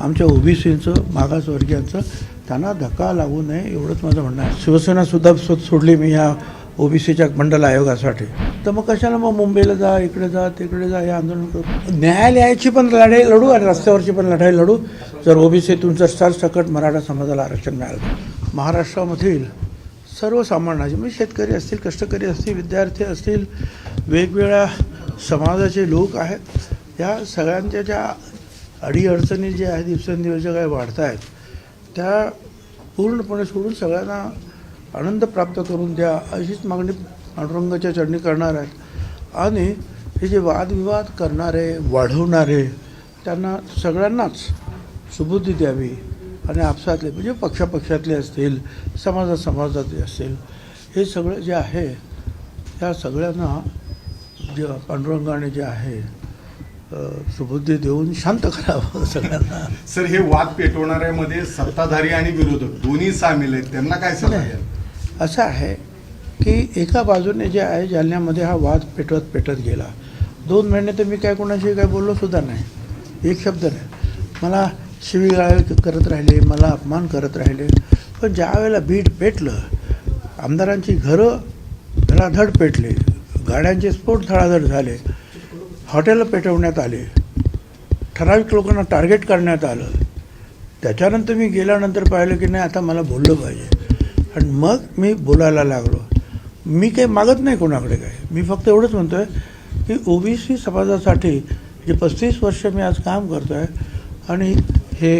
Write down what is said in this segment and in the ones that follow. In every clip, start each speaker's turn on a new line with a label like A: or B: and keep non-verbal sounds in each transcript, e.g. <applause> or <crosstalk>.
A: आमच्या ओबीसीचं मागासवर्गीयांचं त्यांना धक्का लागू नये एवढंच माझं म्हणणं आहे. शिवसेनासुद्धा सो सोडली मी ह्या ओबीसीच्या मंडल आयोगासाठी. तर मग कशाला मग मुंबईला जा इकडे जा तिकडे जा हे आंदोलन करू? न्यायालयाची पण लढाई लढू आणि रस्त्यावरची पण लढाई लढू. जर ओबीसीतून जर सरसकट मराठा समाजाला आरक्षण मिळालं. महाराष्ट्रामधील सर्वसामान्याचे म्हणजे शेतकरी असतील कष्टकरी असतील विद्यार्थी असतील वेगवेगळ्या समाजाचे लोक आहेत. या सगळ्यांच्या ज्या अडीअडचणी ज्या आहेत दिवसेंदिवस ज्या काही वाढत आहेत त्या पूर्णपणे सोडून सगळ्यांना आनंद प्राप्त करून द्या अशीच मागणी पांडुरंगाच्या चरणी करणार आहेत. आणि हे जे वादविवाद करणारे वाढवणारे त्यांना सगळ्यांनाच सुबुद्धी द्यावी आणि आपसातले म्हणजे पक्षापक्षातले असतील समाजा समाजातले असतील हे सगळं जे आहे त्या सगळ्यांना जे पांडुरंगाने जे आहे सुबुद्धी देऊन शांत करावं <laughs> सगळ्यांना.
B: सर हे वाद पेटवणाऱ्यामध्ये सत्ताधारी आणि विरोधक दोन्ही सामील आहेत. त्यांना काय सल्ला
A: असं आहे की एका बाजूने जे आहे जालन्यामध्ये हा वाद पेटवत पेटत गेला. दोन महिने तर मी काय कोणाशी काय बोललो सुद्धा नाही. एक शब्द नाही. मला शिवीगाळ करत राहिले मला अपमान करत राहिले. पण ज्या वेळेला बीड पेटलं आमदारांची घरं धडाधड पेटले गाड्यांचे स्फोट धडाधड झाले हॉटेलं पेटवण्यात आले. ठराविक लोकांना टार्गेट करण्यात आलं. त्याच्यानंतर मी गेल्यानंतर पाहिलं की नाही आता मला बोललं पाहिजे. आणि मग मी बोलायला लागलो. मी काही मागत नाही कोणाकडे काय मी फक्त एवढंच म्हणतो आहे की ओ बी सी समाजासाठी जे पस्तीस वर्ष मी आज काम करतो आहे आणि हे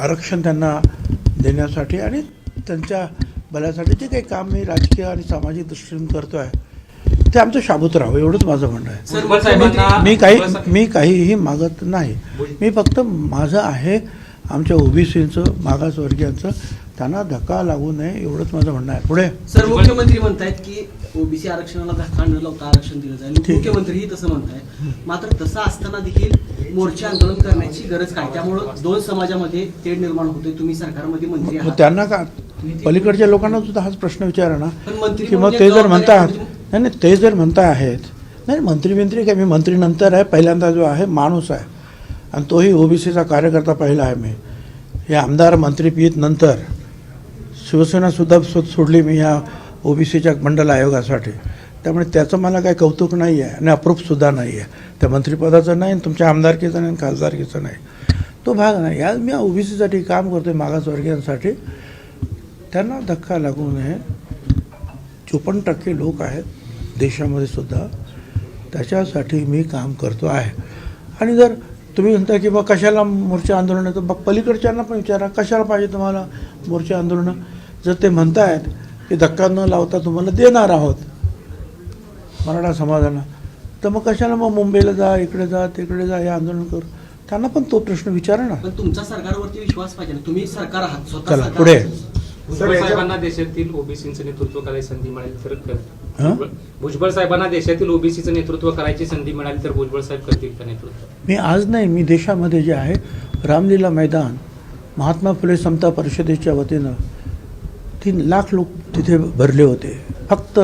A: आरक्षण त्यांना देण्यासाठी आणि त्यांच्या भल्यासाठी जे काही काम मी राजकीय आणि सामाजिक दृष्टीने करतो आहे ते आमचं शाबूत राहावं एवढंच माझं म्हणणं आहे. मी काही मी काहीही मागत नाही. मी फक्त माझं आहे आमच्या ओबीसीचं मागासवर्गीयांचं त्यांना धक्का लागू नये एवढंच माझं म्हणणं आहे. पुढे.
C: सर मुख्यमंत्री म्हणतायत की ओबीसी आरक्षणाला धक्का न लावता आरक्षण दिलं जाईल.
A: ठीक.
C: मुख्यमंत्रीही तसं म्हणतायत. मात्र तसं असताना देखील मोर्चे आंदोलन करण्याची गरज काय? त्यामुळं दोन समाजामध्ये तेढ निर्माण होते तुम्ही सरकारमध्ये मंत्री आहात.
A: त्यांना का? पलीकडच्या लोकांना सुद्धा हाच प्रश्न विचारा ना.
C: पण मंत्री
A: की मग
C: म्हणजे
A: ते जर म्हणतात नाही नाही ते जर म्हणता आहेत नाही मंत्री मंत्री काय मी मंत्रीनंतर आहे पहिल्यांदा जो आहे माणूस आहे. आणि तोही ओबीसीचा कार्यकर्ता पहिला आहे मी. हे आमदार मंत्री पीत नंतर शिवसेनासुद्धा सोडली मी ह्या ओबीसीच्या मंडल आयोगासाठी. त्यामुळे त्याचं मला काही कौतुक नाही आहे आणि अप्रूपसुद्धा नाही आहे त्या मंत्रिपदाचं नाही आणि तुमच्या आमदारकीचं नाही आणि खासदारकीचं नाही. तो भाग नाही. आज मी ओबीसीसाठी काम करतो आहे मागासवर्गीयांसाठी. त्यांना धक्का लागू नये. चोपन्न टक्के लोक आहेत देशामध्ये सुद्धा. त्याच्यासाठी मी काम करतो आहे. आणि जर तुम्ही म्हणता की बा कशाला मोर्चा आंदोलन आहे तर मग पलीकडच्यांना पण विचारा कशाला पाहिजे तुम्हाला मोर्चा आंदोलनं? जर ते म्हणतायत की धक्का न लावता तुम्हाला देणार आहोत. मराठा समाजाला. तर मग कशाला मग मुंबईला जा इकडे जा तिकडे जा हे आंदोलन करू? त्यांना पण तो प्रश्न विचारा ना.
C: तुमचा सरकारवरती विश्वास पाहिजे तुम्ही सरकार आहात
A: चला, पुढे.
D: भुजबळ साहेबांना देशातील ओबीसीचं नेतृत्व करायची संधी मिळाली तर? भुजबळ- साहेबांना देशातील ओबीसीचं नेतृत्व करायची संधी मिळाली तर भुजबळ साहेब करतील का नेतृत्व?
A: मी आज नाही मी देशामध्ये जे आहे रामलीला मैदान महात्मा फुले समता परिषदेच्या वतीनं तीन लाख लोक तिथे भरले होते. फक्त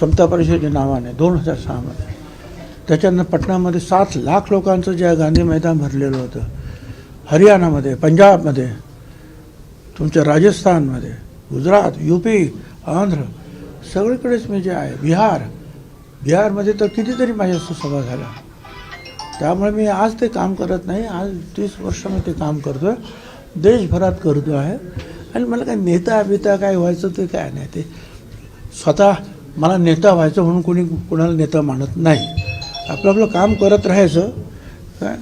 A: समता परिषदेच्या नावाने दोन हजार सहामध्ये. त्याच्यानंतर पटनामध्ये सात लाख लोकांचं जे गांधी मैदान भरलेलं होतं हरियाणामध्ये पंजाबमध्ये तुमच्या राजस्थानमध्ये गुजरात युपी आंध्र सगळीकडेच मी जे आहे बिहार बिहारमध्ये तर कितीतरी माझ्या सभा झाल्या. त्यामुळे मी आज ते काम करत नाही आज तीस वर्ष मी ते काम करतो आहे देशभरात करतो आहे. आणि मला काय नेता बिता काय व्हायचं ते काय नाही ते स्वतः मला नेता व्हायचं म्हणून कोणी कोणाला नेता मानत नाही. आपलं आपलं काम करत राहायचं काय?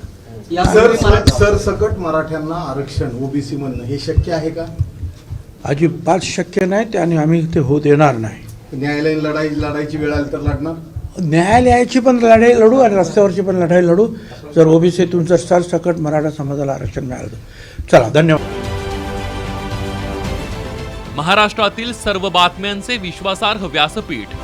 B: सर
C: संदर्भात-
B: सर सकट मराठ्यांना आरक्षण ओबीसी म्हणणं हे शक्य आहे का?
A: अजिबात शक्य नाही ते आणि आम्ही ते होत येणार नाही.
B: न्यायालयीन लढाई लढायची वेळ आली तर लढणार?
A: न्यायालयाची पण लढाई लढू आणि रस्त्यावरची पण लढाई लढू. जर ओबीसीतून जर सरसकट मराठा समाजाला आरक्षण मिळालं. चला धन्यवाद.
E: महाराष्ट्रातील सर्व बातम्यांचे विश्वासार्ह व्यासपीठ